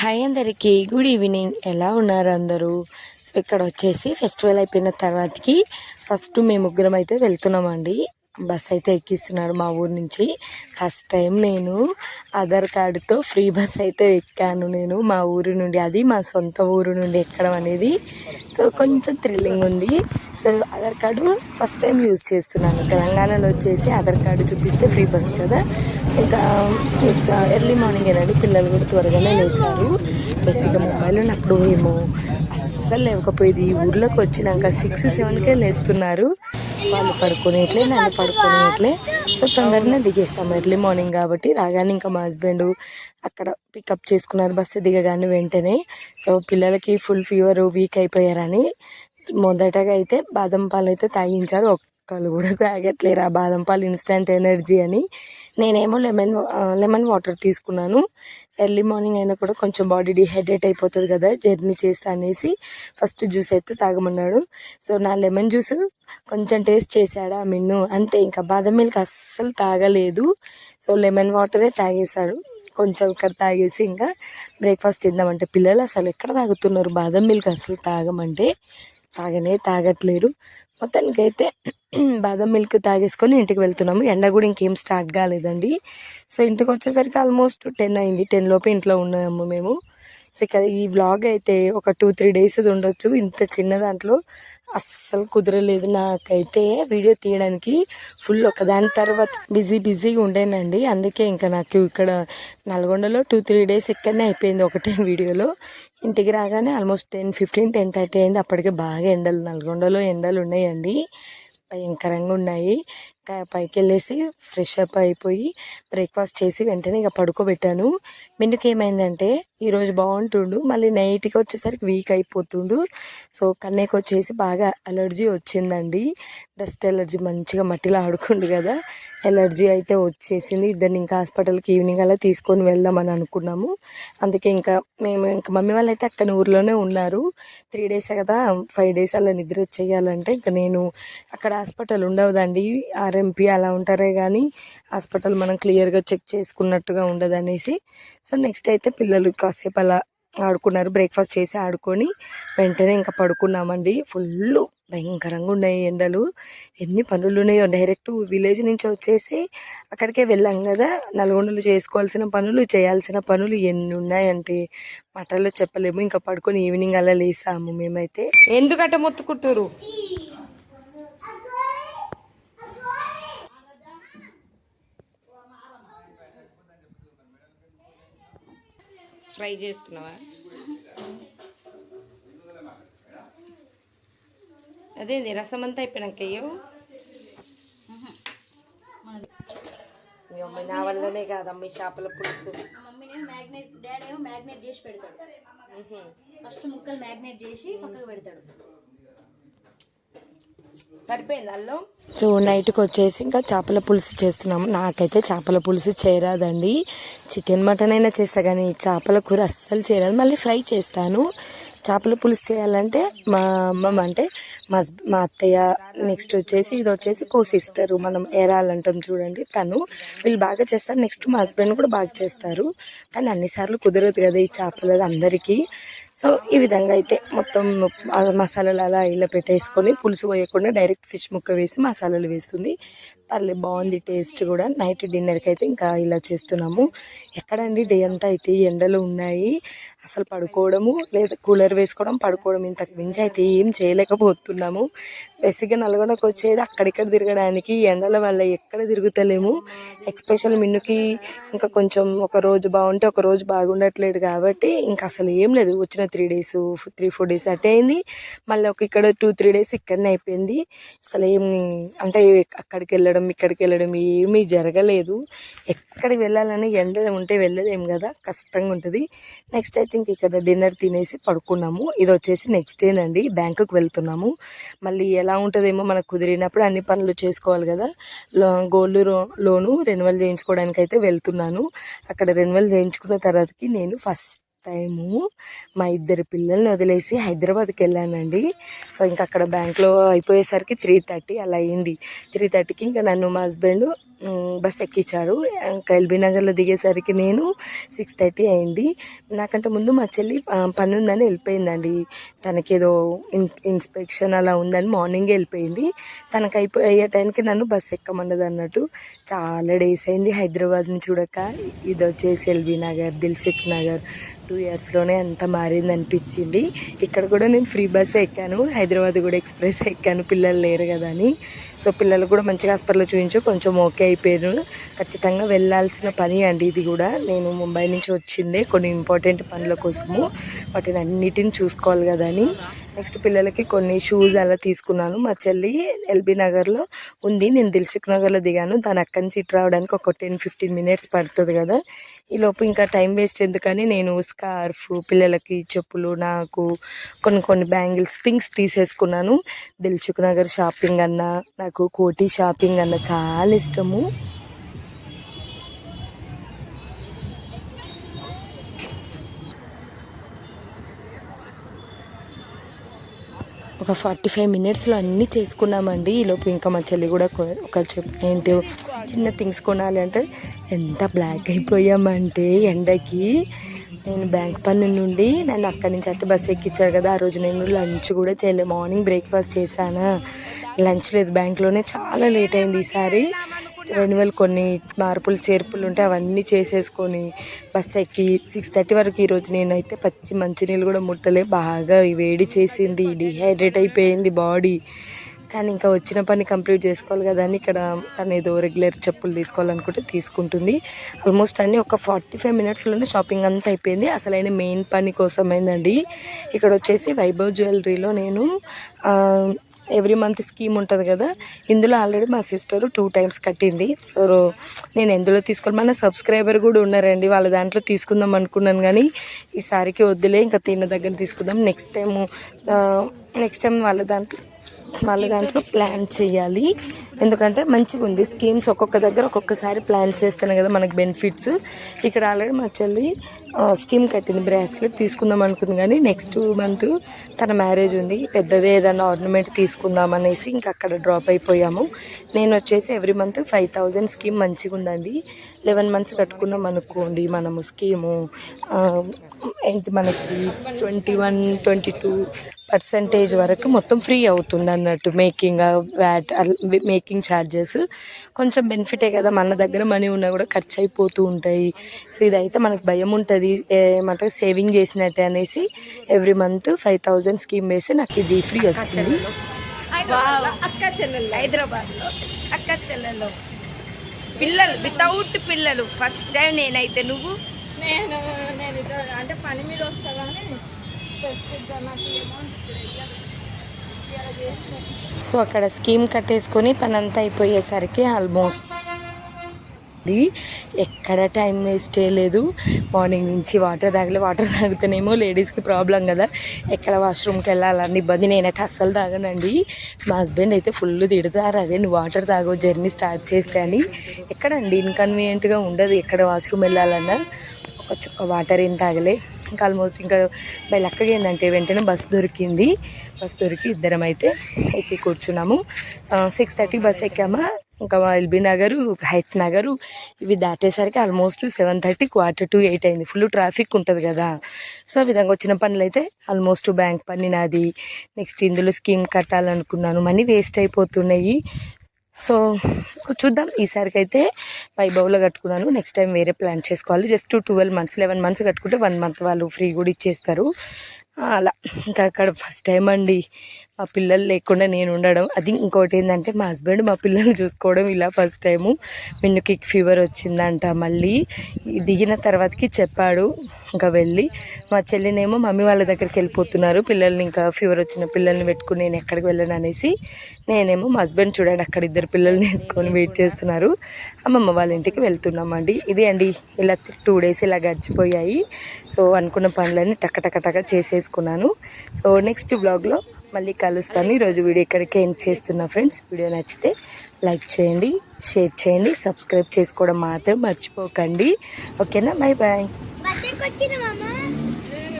Hi అందరికీ good evening ఎలా ఉన్నారు అందరూ? సో ఇక్కడ వచ్చేసి ఫెస్టివల్ అయిపోయిన తర్వాతకి ఫస్ట్ మేము ముగ్గురం అయితే వెళ్తున్నామండి. బస్ అయితే ఎక్కిస్తున్నారు మా ఊరు నుంచి. ఫస్ట్ టైం నేను ఆధార్ కార్డుతో ఫ్రీ బస్ అయితే ఎక్కాను నేను మా ఊరు నుండి. అది మా సొంత ఊరు నుండి ఎక్కడం అనేది సో కొంచెం థ్రిల్లింగ్ ఉంది. So Aadhaar card first time use చేస్తున్నాను. తెలంగాణలో వచ్చేసి ఆధార్ కార్డు చూపిస్తే ఫ్రీ బస్ కదా. సో ఇంకా ఇంకా ఎర్లీ మార్నింగ్ ఏనండి పిల్లలు కూడా త్వరగానే లేసారు. ఇక మొబైల్ ఉన్నప్పుడు ఏమో అస్సలు లేకపోయేది ఊర్లోకి వచ్చినాక సిక్స్ సెవెన్కే లేస్తున్నారు. వాళ్ళు పడుకునేట్లే నన్ను పడుకునేట్లే. సో తొందరనే దిగేస్తాం ఎర్లీ మార్నింగ్ కాబట్టి. రాగానే ఇంకా మా హస్బెండ్ అక్కడ పికప్ చేసుకున్నారు బస్సు దిగగానే వెంటనే. సో పిల్లలకి ఫుల్ ఫీవర్ వీక్ అయిపోయారని మొదటగా అయితే బాదం పాలు అయితే తాగించారు. ఒక్కళ్ళు కూడా తాగట్లేరు. ఆ బాదం పాలు ఇన్స్టంట్ ఎనర్జీ అని. నేనేమో లెమన్ లెమన్ వాటర్ తీసుకున్నాను. ఎర్లీ మార్నింగ్ అయినా కూడా కొంచెం బాడీ డిహైడ్రేట్ అయిపోతుంది కదా జర్నీ చేస్తా అనేసి ఫస్ట్ జ్యూస్ అయితే తాగమన్నాడు. సో నా లెమన్ జ్యూస్ కొంచెం టేస్ట్ చేశాడు ఆ మిన్ను. అంతే ఇంకా బాదం మిల్క్ అస్సలు తాగలేదు. సో లెమన్ వాటరే తాగేశాడు. కొంచెం ఇక్కడ తాగేసి ఇంకా బ్రేక్ఫాస్ట్ తిందామంటే పిల్లలు అసలు ఎక్కడ తాగుతున్నారు? బాదం మిల్క్ అసలు తాగమంటే. తాగనే తాగట్లేరు. మొత్తానికైతే బాదం మిల్క్ తాగేసుకొని ఇంటికి వెళ్తున్నాము. ఎండ కూడా ఇంకేం స్టార్ట్ కాలేదండి. సో ఇంటికి వచ్చేసరికి ఆల్మోస్ట్ టెన్ అయింది. టెన్ లోపు ఇంట్లో ఉన్నాము మేము. సో ఇక్కడ ఈ వ్లాగ్ అయితే ఒక టూ త్రీ డేస్ ఉండొచ్చు. ఇంత చిన్న దాంట్లో అస్సలు కుదరలేదు నాకైతే వీడియో తీయడానికి ఫుల్ ఒకదాని తర్వాత బిజీ బిజీగా ఉండేనండి. అందుకే ఇంకా నాకు ఇక్కడ నల్గొండలో టూ త్రీ డేస్ ఇక్కడనే అయిపోయింది ఒకటే వీడియోలో. ఇంటికి రాగానే almost ten fifteen ten thirty అయింది. అప్పటికే బాగా ఎండలు నల్గొండలో ఎండలు ఉన్నాయండి. భయంకరంగా ఉన్నాయి. పైకి వెళ్ళేసి ఫ్రెష్ అప్ అయిపోయి బ్రేక్ఫాస్ట్ చేసి వెంటనే ఇక పడుకోబెట్టాను. మిన్నుకి ఏమైందంటే ఈరోజు బాగుంటుండు మళ్ళీ నైట్కి వచ్చేసరికి వీక్ అయిపోతుండు. సో కన్నయ్యకి వచ్చేసి బాగా అలర్జీ వచ్చిందండి. డస్ట్ ఎలర్జీ మంచిగా మట్టిలో ఆడుకుండు కదా ఎలర్జీ అయితే వచ్చేసింది. ఇద్దరిని ఇంకా హాస్పిటల్కి ఈవినింగ్ అలా తీసుకొని వెళ్దామని అనుకున్నాము. అందుకే ఇంకా మేము ఇంకా మమ్మీ వాళ్ళు అయితే అక్కడ ఊర్లోనే ఉన్నారు. త్రీ డేస్ కదా ఫైవ్ డేస్ అలా నిద్ర చేయాలంటే ఇంకా నేను అక్కడ హాస్పిటల్ ఉండవదండి. ఆర్ఎంపీ అలా ఉంటారే కానీ హాస్పిటల్ మనం క్లియర్గా చెక్ చేసుకున్నట్టుగా ఉండదు అనేసి సో నెక్స్ట్ అయితే పిల్లలు కాసేపు అలా ఆడుకున్నారు. బ్రేక్ఫాస్ట్ చేసి ఆడుకొని వెంటనే ఇంకా పడుకున్నామండి. ఫుల్ భయంకరంగా ఉన్నాయి ఎండలు. ఎన్ని పనులు ఉన్నాయో. డైరెక్ట్ విలేజ్ నుంచి వచ్చేసి అక్కడికే వెళ్ళాం కదా. నల్గొండలు చేసుకోవాల్సిన పనులు చేయాల్సిన పనులు ఎన్ని ఉన్నాయంటే మాటల్లో చెప్పలేము. ఇంకా పడుకొని ఈవినింగ్ అలా లేసాము మేమైతే. ఎందుకంటే మొత్తుకుంటారు ఫ్రై చేస్తున్నావా? అదేంది రసం అంతా అయిపోయినాక అయ్యో మీ అమ్మాయి నా వల్లనే కాదమ్మ ఈ చేపల పులుసు. మమ్మీనేమో మ్యాగ్నేట్ డాడీ ఏమో మ్యాగ్నేట్ చేసి పెడతాడు. ఫస్ట్ ముక్కలు మ్యాగ్నేట్ చేసి పక్కకు పెడతాడు. సరిపోయింది అల్లం? సో నైట్కి వచ్చేసి ఇంకా చేపల పులుసు చేస్తున్నాము. నాకైతే చేపల పులుసు చేరాదండి చికెన్ మటన్ అయినా చేస్తా కానీ చేపల కూర అస్సలు చేయరాదు. మళ్ళీ ఫ్రై చేస్తాను. చేపల పులుసు చేయాలంటే మా అమ్మమ్మ అంటే మా మా అత్తయ్య నెక్స్ట్ వచ్చేసి ఇది వచ్చేసి కో సిస్టరు మనం ఏరాలంటాం చూడండి తను. వీళ్ళు బాగా చేస్తారు. నెక్స్ట్ మా హస్బెండ్ కూడా బాగా చేస్తారు. కానీ అన్నిసార్లు కుదరదు కదా ఈ చేపలు అందరికీ. సో ఈ విధంగా అయితే మొత్తం మసాలాలు అలా ఇలా పెట్టేసుకొని పులుసు పోయకుండా డైరెక్ట్ ఫిష్ ముక్క వేసి మసాలాలు వేస్తుంది. పర్లేదు బాగుంది టేస్ట్ కూడా. నైట్ డిన్నర్కి అయితే ఇంకా ఇలా చేస్తున్నాము. ఎక్కడండి? డే అంతా అయితే ఎండలు ఉన్నాయి. అసలు పడుకోవడము లేదా కూలర్ వేసుకోవడం పడుకోవడం ఇంతకు మించి అయితే ఏం చేయలేకపోతున్నాము. బేసిక్గా నల్గొండకు వచ్చేది అక్కడిక్కడ తిరగడానికి. ఎండల వల్ల ఎక్కడ తిరుగుతలేము. ఎక్స్పెషల్ మిన్నుకి ఇంకా కొంచెం ఒక రోజు బాగుంటే ఒక రోజు బాగుండట్లేదు కాబట్టి ఇంకా అసలు ఏం లేదు. వచ్చిన three days three four days అటే అయింది. మళ్ళీ ఒక ఇక్కడ టూ త్రీ డేస్ ఇక్కడనే అయిపోయింది. అసలు ఏం అంటే అక్కడికి వెళ్ళడం ఇక్కడికి వెళ్ళడం ఏమీ జరగలేదు. ఎక్కడికి వెళ్ళాలని ఎండ ఉంటే వెళ్ళలేము కదా కష్టంగా ఉంటుంది. నెక్స్ట్ అయితే ఇంక ఇక్కడ డిన్నర్ తినేసి పడుకున్నాము. ఇది వచ్చేసి నెక్స్ట్ డేనండి బ్యాంకుకి వెళ్తున్నాము. మళ్ళీ ఎలా ఉంటుందేమో మనకు కుదిరినప్పుడు అన్ని పనులు చేసుకోవాలి కదా. గోల్డ్ లోను రెన్యువల్ చేయించుకోవడానికి అయితే వెళ్తున్నాను. అక్కడ రెన్యువల్ చేయించుకున్న తర్వాతకి నేను ఫస్ట్ టైము. మా ఇద్దరు పిల్లల్ని వదిలేసి హైదరాబాద్కి వెళ్ళానండి సో ఇంకా అక్కడ బ్యాంక్లో అయిపోయేసరికి త్రీ థర్టీ అలా అయింది. త్రీ థర్టీకి ఇంకా నన్ను మా హస్బెండ్ బస్ ఎక్కించారు ఇంకా ఎల్బీ నగర్లో దిగేసరికి నేను సిక్స్ థర్టీ అయింది. నాకంటే ముందు మా చెల్లి పని ఉందని వెళ్ళిపోయిందండి. తనకేదో ఇన్ ఇన్స్పెక్షన్ అలా ఉందని మార్నింగే వెళ్ళిపోయింది. తనకు అయిపోయే టైంకి నన్ను బస్ ఎక్కమన్నది అన్నట్టు చాలా డేస్ అయింది హైదరాబాద్ని చూడక. ఇది వచ్చేసి ఎల్బీ నగర్ దిల్సుఖ్ నగర్ టూ ఇయర్స్లోనే అంత మారింది అనిపించింది. ఇక్కడ కూడా నేను ఫ్రీ బస్ ఎక్కాను. హైదరాబాద్ కూడా ఎక్స్ప్రెస్ ఎక్కాను. పిల్లలు లేరు కదా అని. సో పిల్లలు కూడా మంచిగా హాస్పిటల్లో చూపించు కొంచెం ఓకే అయిపోయారు. ఖచ్చితంగా వెళ్ళాల్సిన పని అండి ఇది కూడా. నేను ముంబై నుంచి వచ్చిందే కొన్ని ఇంపార్టెంట్ పనుల కోసము. వాటిని అన్నిటిని చూసుకోవాలి కదా అని. నెక్స్ట్ పిల్లలకి కొన్ని షూస్ అలా తీసుకున్నాను. మా చెల్లి ఎల్బీ నగర్లో ఉంది. నేను దిల్సుఖ్ నగర్లో దిగాను. దాని అక్కడి నుంచి ఇటు రావడానికి ఒక టెన్ ఫిఫ్టీన్ మినిట్స్ పడుతుంది కదా. ఈ లోపు ఇంకా టైం వేస్ట్ ఎందుకని నేను స్కార్ఫ్ పిల్లలకి చెప్పులు నాకు కొన్ని కొన్ని బ్యాంగిల్స్ థింగ్స్ తీసేసుకున్నాను. దిల్చుక్ నగర్ షాపింగ్ అన్న నాకు కోటి షాపింగ్ అన్న చాలా ఇష్టము. ఒక ఫార్టీ ఫైవ్ మినిట్స్లో అన్నీ చేసుకున్నామండి. ఈలోపు ఇంకా మా చెల్లి కూడా ఒక ఏంటి చిన్న థింగ్స్ కొనాలి అంటే ఎంత బ్లాక్ అయిపోయామంటే ఎండకి నేను బ్యాంక్ పని నుండి నన్ను అక్కడి నుంచి అట్టు బస్సు ఎక్కించాడు కదా. ఆ రోజు నేను లంచ్ కూడా చేయలేదు. మార్నింగ్ బ్రేక్ఫాస్ట్ చేశాను. లంచ్ లేదు. బ్యాంక్లోనే చాలా లేట్ అయింది ఈసారి. రెన్యువల్ కొన్ని మార్పులు చేర్పులు ఉంటే అవన్నీ చేసేసుకొని బస్ ఎక్కి సిక్స్ థర్టీ వరకు ఈరోజు నేనైతే పచ్చి మంచినీళ్ళు కూడా ముట్టలే. బాగా వేడి చేసింది. డిహైడ్రేట్ అయిపోయింది బాడీ. కానీ ఇంకా వచ్చిన పని కంప్లీట్ చేసుకోవాలి కదా అని ఇక్కడ తను ఏదో రెగ్యులర్ చెప్పులు తీసుకోవాలనుకుంటే తీసుకుంటుంది. ఆల్మోస్ట్ అన్ని ఒక ఫార్టీ ఫైవ్ మినిట్స్లోనే షాపింగ్ అంతా అయిపోయింది. అసలైన మెయిన్ పని కోసమేనండి. ఇక్కడ వచ్చేసి వైభవ్ జ్యువెలరీలో నేను ఎవ్రీ మంత్ స్కీమ్ ఉంటుంది కదా ఇందులో ఆల్రెడీ మా సిస్టర్ టూ టైమ్స్ కట్టింది. సో నేను ఎందులో తీసుకోవాలి? మన సబ్స్క్రైబర్ కూడా ఉన్నారండి. వాళ్ళ దాంట్లో తీసుకుందాం అనుకున్నాను కానీ ఈసారికి వద్దులే ఇంకా తిన్న దగ్గర తీసుకుందాం. నెక్స్ట్ టైం నెక్స్ట్ టైం వాళ్ళ దాంట్లో వాళ్ళ దాంట్లో ప్లాన్ చేయాలి. ఎందుకంటే మంచిగా ఉంది. స్కీమ్స్ ఒక్కొక్క దగ్గర ఒక్కొక్కసారి ప్లాన్ చేస్తేనే కదా మనకు బెనిఫిట్స్. ఇక్కడ ఆల్రెడీ మా చెల్లి స్కీమ్ కట్టింది బ్రాస్లెట్ తీసుకుందాం అనుకుంది కానీ నెక్స్ట్ మంత్ తన మ్యారేజ్ ఉంది. పెద్దదే ఏదైనా ఆర్నమెంట్ తీసుకుందాం అనేసి ఇంకా అక్కడ డ్రాప్ అయిపోయాము. నేను వచ్చేసి every month five thousand scheme మంచిగా ఉందండి. లెవెన్ మంత్స్ కట్టుకున్నాం అనుకోండి మనము స్కీము. ఏంటి మనకి twenty one twenty two percentage వరకు మొత్తం ఫ్రీ అవుతుంది అన్నట్టు మేకింగ్ వ్యాట్ మేకింగ్ ఛార్జెస్ కొంచెం బెనిఫిటే కదా మన దగ్గర మనీ ఉన్నా కూడా ఖర్చు అయిపోతూ ఉంటాయి. సో ఇదైతే మనకు భయం ఉంటుంది. ఏమంటారు సేవింగ్ చేసినట్టే అనేసి every month five thousand scheme వేసి నాకు ఇది ఫ్రీ వచ్చింది. అక్క చెల్లెలు. హైదరాబాద్లో అక్క చెల్లెలు. పిల్లలు వితౌట్ పిల్లలు. ఫస్ట్ టైం నేనైతే నువ్వు? నేను నేను అంటే పని మీద వస్తా కానీ స్పెసిఫిక్గా నాకు అమౌంట్ సో అక్కడ స్కీమ్ కట్టేసుకొని పని అంతా అయిపోయేసరికి ఆల్మోస్ట్ ఎక్కడ టైం వేస్ట్ చేయలేదు మార్నింగ్ నుంచి వాటర్ తాగలే వాటర్ తాగితేనేమో లేడీస్కి ప్రాబ్లం కదా. ఎక్కడ వాష్రూమ్కి వెళ్ళాలని ఇబ్బంది నేనైతే అస్సలు తాగనండి. మా హస్బెండ్ అయితే ఫుల్ తిడతారు అదే నువ్వు వాటర్ తాగో జర్నీ స్టార్ట్ చేస్తే అని. ఎక్కడండి? ఇన్కన్వీనియంట్గా ఉండదు ఎక్కడ వాష్రూమ్ వెళ్ళాలన్నా. ఒక చుక్క వాటర్ ఏం తాగలే. ఇంకా ఆల్మోస్ట్ ఇంకా బై లక్కగా ఏంటంటే వెంటనే బస్ దొరికింది. బస్ దొరికి ఇద్దరం అయితే ఎక్కి కూర్చున్నాము. సిక్స్ థర్టీ బస్ ఎక్కామా? ఇంకా ఎల్బీ నగరు హైత్ నగరు ఇవి దాటేసరికి almost seven thirty quarter to eight అయింది. ఫుల్ ట్రాఫిక్ ఉంటుంది కదా. సో ఆ విధంగా వచ్చిన పనులు అయితే ఆల్మోస్ట్ బ్యాంక్ పని నాది. నెక్స్ట్ ఇందులో స్కీమ్ కట్టాలనుకున్నాను. మనీ వేస్ట్ అయిపోతున్నాయి. సో చూద్దాం. ఈసారికి అయితే వైభవ్లో కట్టుకున్నాను. నెక్స్ట్ టైం వేరే ప్లాన్ చేసుకోవాలి. Just twelve months eleven months కట్టుకుంటే వన్ మంత్ వాళ్ళు ఫ్రీ కూడా ఇచ్చేస్తారు. అలా. ఇంకా అక్కడ ఫస్ట్ టైం అండి. మా పిల్లలు లేకుండా నేను ఉండడం. అది ఇంకోటి ఏంటంటే మా హస్బెండ్ మా పిల్లల్ని చూసుకోవడం ఇలా ఫస్ట్ టైము మిన్నుకి ఫీవర్ వచ్చిందంట మళ్ళీ. దిగిన తర్వాతకి చెప్పాడు. ఇంకా వెళ్ళి మా చెల్లినేమో మమ్మీ వాళ్ళ దగ్గరికి వెళ్ళిపోతున్నారు. పిల్లల్ని ఇంకా ఫీవర్ వచ్చిన పిల్లల్ని పెట్టుకుని నేను ఎక్కడికి వెళ్ళను అనేసి నేనేమో మా హస్బెండ్ చూడండి అక్కడ ఇద్దరు పిల్లల్ని వేసుకొని వెయిట్ చేస్తున్నారు. అమ్మమ్మ వాళ్ళ ఇంటికి వెళ్తున్నామండి. ఇదే అండి ఇలా టూ డేస్ ఇలా గడిచిపోయాయి. సో అనుకున్న పనులన్నీ టక టక్క టక చేసుకున్నాను. సో నెక్స్ట్ బ్లాగ్లో మళ్ళీ కలుస్తాను. ఈరోజు వీడియో ఇక్కడికే ఎండ్ చేస్తున్నా ఫ్రెండ్స్ వీడియో నచ్చితే లైక్ చేయండి షేర్ చేయండి సబ్స్క్రైబ్ చేసుకోవడం మాత్రం మర్చిపోకండి. ఓకేనా బాయ్ బాయ్